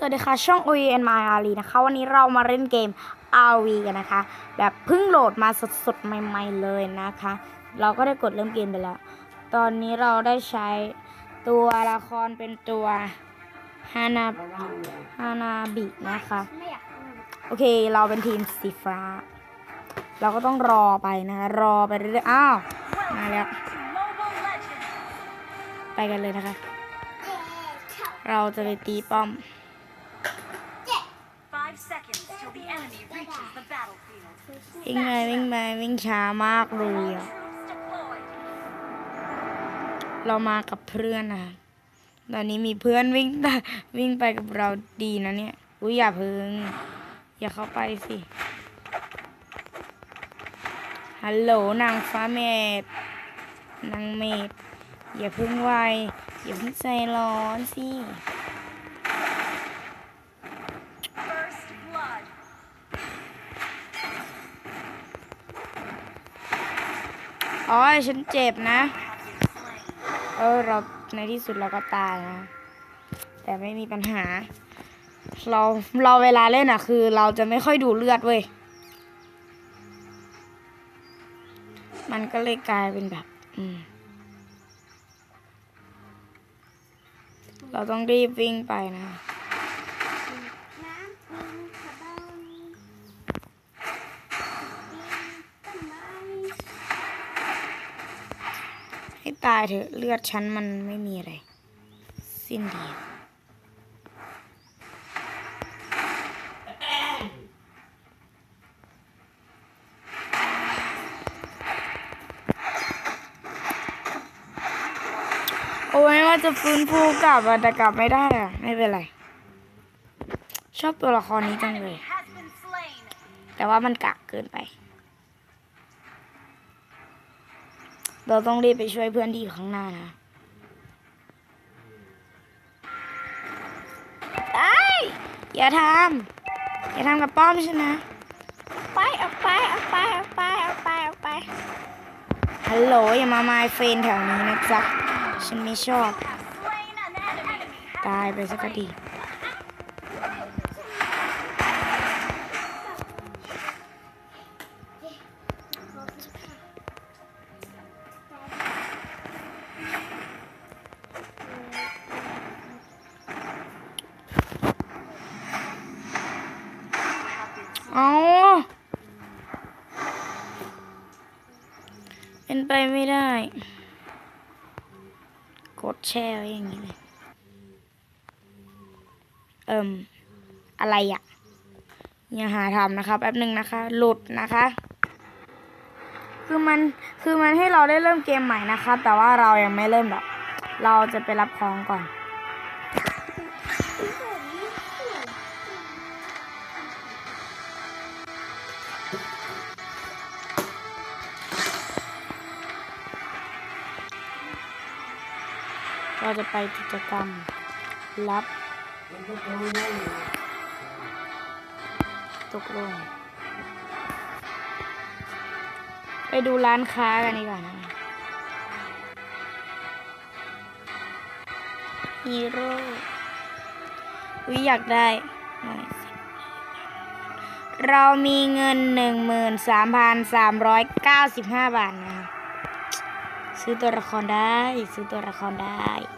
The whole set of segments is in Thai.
สวัสดีค่ะ ช่อง o e n m y r นะคะ วันนี้เรามาเล่นเกม RV กันนะคะ แบบเพิ่งโหลดมาสดๆ ใหม่ ๆ เลยนะคะ เราก็ได้กดเริ่มเกมไปแล้ว ตอนนี้เราได้ใช้ตัวละครเป็นตัวฮานาฮานาบินะคะ โอเค เราเป็นทีมสีฟ้า เราก็ต้องรอไปนะคะ รอไปเรื่อยๆ อ้าว มาแล้ว ไปกันเลยนะคะเราจะไปตีป้อม วิ่งไปวิ่งไปวิ่งช้ามากเลยอะเรามากับเพื่อนนะตอนนี้มีเพื่อนวิ่งตาวิ่งไปกับเราดีนะเนี่ยอุ้ยอย่าพึ่ง อย่าเข้าไปสิฮัลโหลนางฟ้าเมดนางเมดอย่าพึ่งไวอย่าพึ่งใจร้อนสิ อ๋อฉันเจ็บนะ เออเราในที่สุดเราก็ตายนะ แต่ไม่มีปัญหา เราเราเวลาเล่นอะคือเราจะไม่ค่อยดูเลือดเว้ย มันก็เลยกลายเป็นแบบ อืม เราต้องรีบวิ่งไปนะ ให้ตายเถอะเลือดฉันมันไม่มีอะไร สิ้นดีโอ้ยว่าจะฟื้นฟูกลับแต่กลับไม่ได้อะไม่เป็นไร ชอบตัวละครนี้จังเลย แต่ว่ามันกากเกินไป เราต้องรีบไปช่วยเพื่อนที่อยู่ข้างหน้านะไอ้ยอย่าทำอย่าทำกับป้อมฉันนะ ไปออกไปออกไปออกไปออกไปออกไป ฮัลโหลอย่ามาไมายเฟนแถวนี้นะจ๊ะ ฉันไม่ชอบ Have slain an enemy. ตายไปสักที ไปไม่ได้ กดแช่ไว้อย่างนี้เลย เอิ่มอะไรอะอย่าหาทำนะคะแป๊บหนึ่งนะคะ หลุดนะคะ คือมันคือมันให้เราได้เริ่มเกมใหม่นะคะ แต่ว่าเรายังไม่เริ่มแบบ เราจะไปรับของก่อน เราจะไปกิจกรรมรับ ตกลง ไปดูร้านค้ากันดีกว่านะฮีโร่วิอยากได้ เรามีเงินหนึ่งหมื่นสามพันสามร้อยเก้าสิบห้าบาทนะคะซื้อตัวละครได้ ซื้อตัวละครได้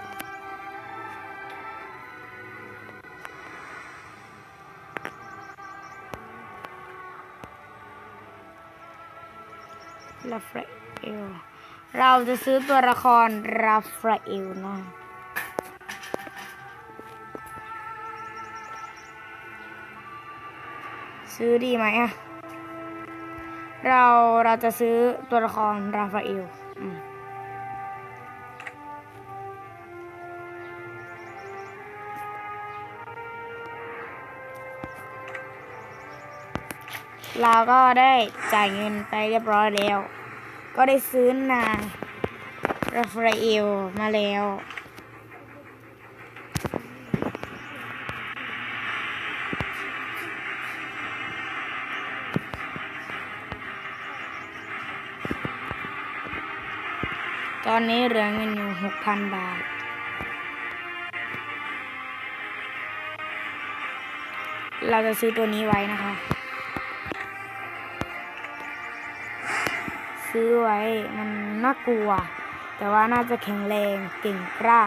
ราฟาเอล เราจะซื้อตัวละครราฟาเอลนะซื้อดีไหมอะเราเราจะซื้อตัวละครราฟาเอลเราก็ได้จ่ายเงินไปเรียบร้อยแล้ว ก็ได้ซื้อนางราฟาเอลมาแล้ว ตอนนี้เหลือเงินอยู่หกพันบาท เราจะซื้อตัวนี้ไว้นะคะ ซื้อไว้มันน่ากลัว แต่ว่าน่าจะแข็งแรงเก่งกล้า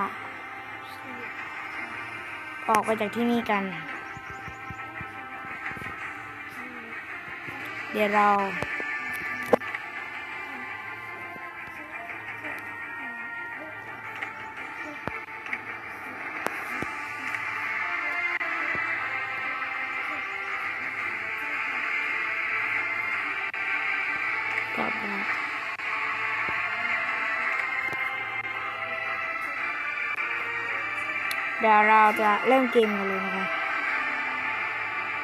ออกไปจากที่นี่กัน เดี๋ยวเรา เดี๋ยวเราจะเริ่มเกมกันเลยนะคะ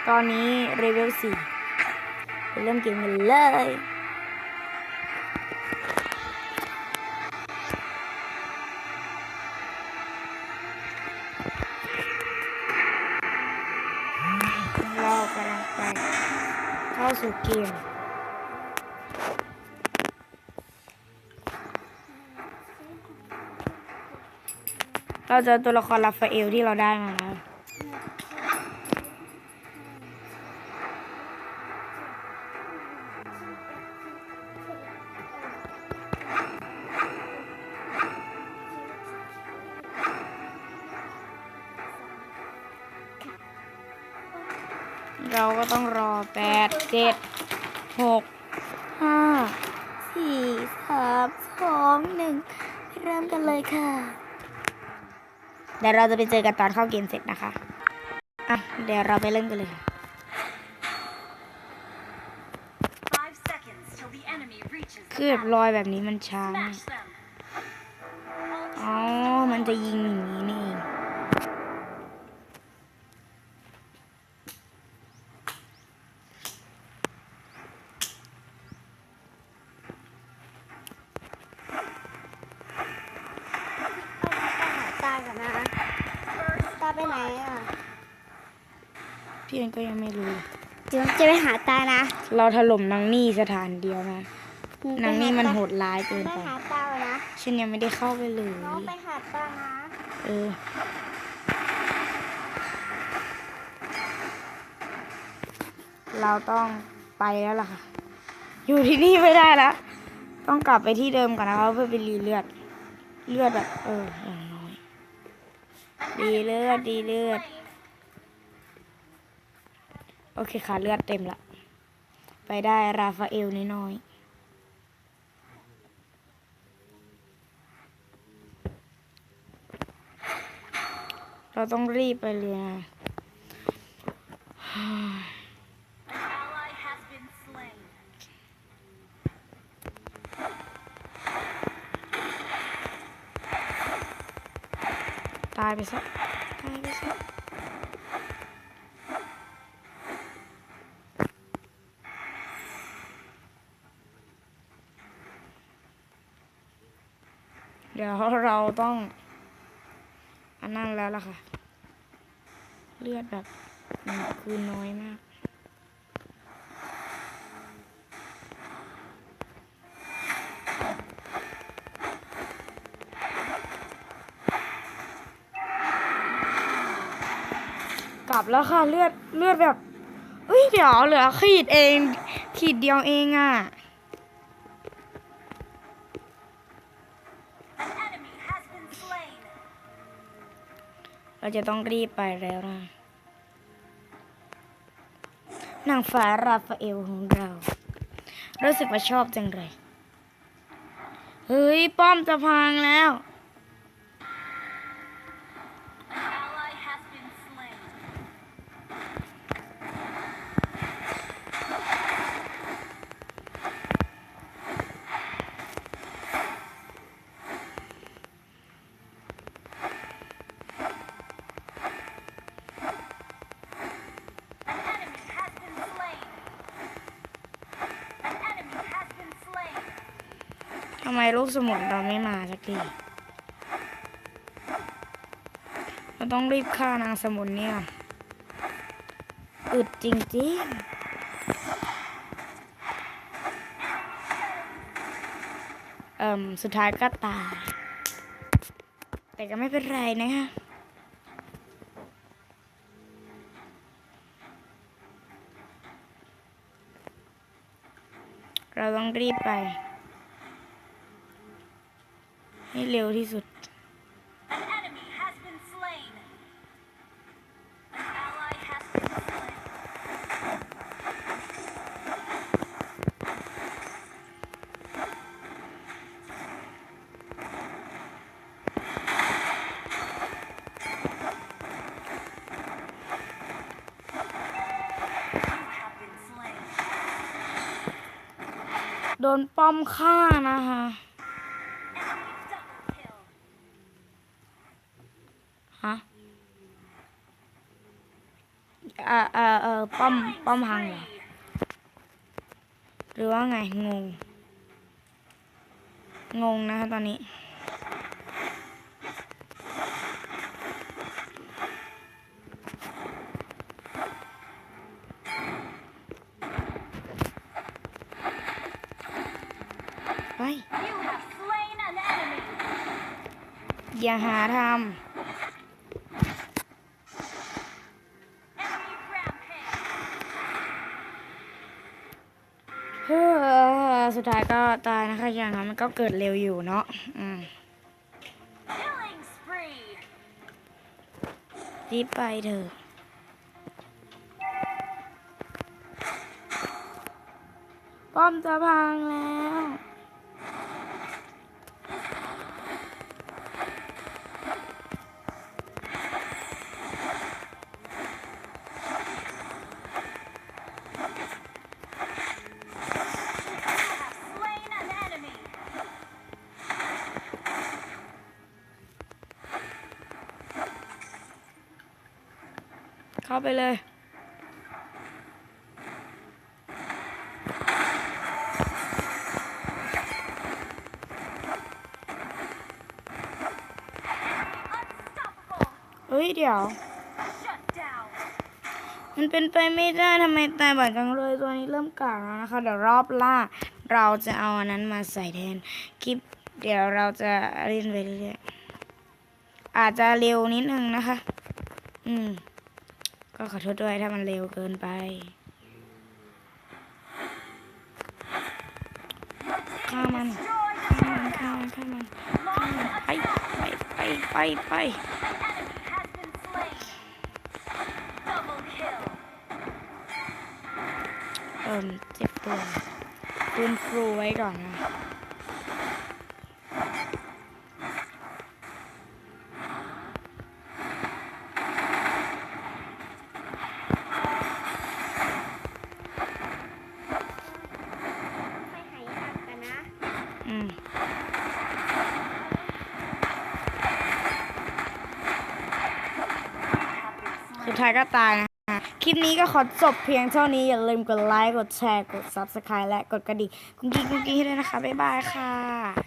ตอนนี้เรเวลสี่เริ่มเกมกันเลยเรากำลังไปเข้าสู่เกม เราเจอตัวละครราฟาเอลที่เราได้มาแล้วเราก็ต้องรอแปดเจ็ดหกห้าสี่สามสองหนึ่งเริ่มกันเลยค่ะ เดี๋ยวเราจะไปเจอกันตอนเข้าเกมเสร็จนะคะ อะ เดี๋ยวเราไปเริ่มกันเลย Five seconds till the enemy reaches คือ the แบบ battle. รอยแบบนี้มันช้า Smash them. อ๋อ มันจะยิงอย่างนี้ พี่เอ็นก็ยังไม่รู้ เดี๋ยวจะไปหาตานะเราถล่มนางนี่สถานเดียวนะนางนี่มันโหดร้ายเกินไปไปหาตานะฉันยังไม่ได้เข้าไปเลยน้องไปหาตานะเออเราต้องไปแล้วล่ะค่ะ อยู่ที่นี่ไม่ได้แล้ว ต้องกลับไปที่เดิมก่อนนะคะเพื่อไปรีเลือด เลือดแบบเอออย่างน้อย ดีเลือด ดีเลือด โอเคค่ะเลือดเต็มละ ไปได้ราฟาเอลน้อยๆเราต้องรีบไปเลยตายไปซะตายไปซะ เดี๋ยวเราต้อง อันนั้นแล้วล่ะค่ะ เลือดแบบคือน้อยมากกลับแล้วค่ะเลือดเลือดแบบเอ้ยเดี๋ยวเหลือขีดเอง ขีดเดียวเองอะ่ะ เราจะต้องรีบไปแล้วนะนางฟ้าราฟาเอลของเรา รู้สึกว่าชอบจังเลย เฮ้ย ป้อมจะพังแล้ว ทำไมลูกสมุนเราไม่มาสักทีเราต้องรีบฆ่านางสมุนเนี่ยอึดจริงจิ่ๆเอ่มสุดท้ายก็ตาย แต่ก็ไม่เป็นไรนะคะเราต้องรีบไป ให้เร็วที่สุด An enemy has been slain. An ally has been slain. โดนป้อมฆ่านะคะ Enemy double kill. ฮะเอ่อเอ่อเอ่อ ป้อม Killing ป้อมพังเหรอ spree. หรือว่าไง งง งงนะคะตอนนี้ ไป You have slain an enemy. อย่าหาท Enemy rampage. ำเฮ้อ สุดท้ายก็ตายนะคะ อย่างนั้นมันก็เกิดเร็วอยู่เนาะอืมรีบไปเถอะป้อมจะพังแล้ว เข้าไปเลย เฮ้ยเดี๋ยว มันเป็นไปไม่ได้ทำไมตายบ่อยจังเลยตัวนี้เริ่มกากแล้วนะคะ เดี๋ยวรอบล่า เราจะเอาอันนั้นมาใส่แทนคลิป เดี๋ยวเราจะเล่นไปเรื่อยๆอาจจะเร็วนิดนึงนะคะ อืม ก็ขอโทษด้วยถ้ามันเร็วเกินไปฆ่ามัน Destroy the ฆ่ามัน turret. ฆ่ามันฆ่ามันไปไปไปไปไปเอิ่มเจ็บตัวฟื้นฟูไว้ก่อนนะ ไปหายหักกันนะ อืม สุดท้ายก็ตายนะคะคลิปนี้ก็ขอจบเพียงเท่านี้ อย่าลืมกดไลค์ กดแชร์ กด Subscribe และกดกระดิ่งกุ้งกิ้งกุ้งกิ้งให้ด้วยนะคะ บ๊ายบายค่ะ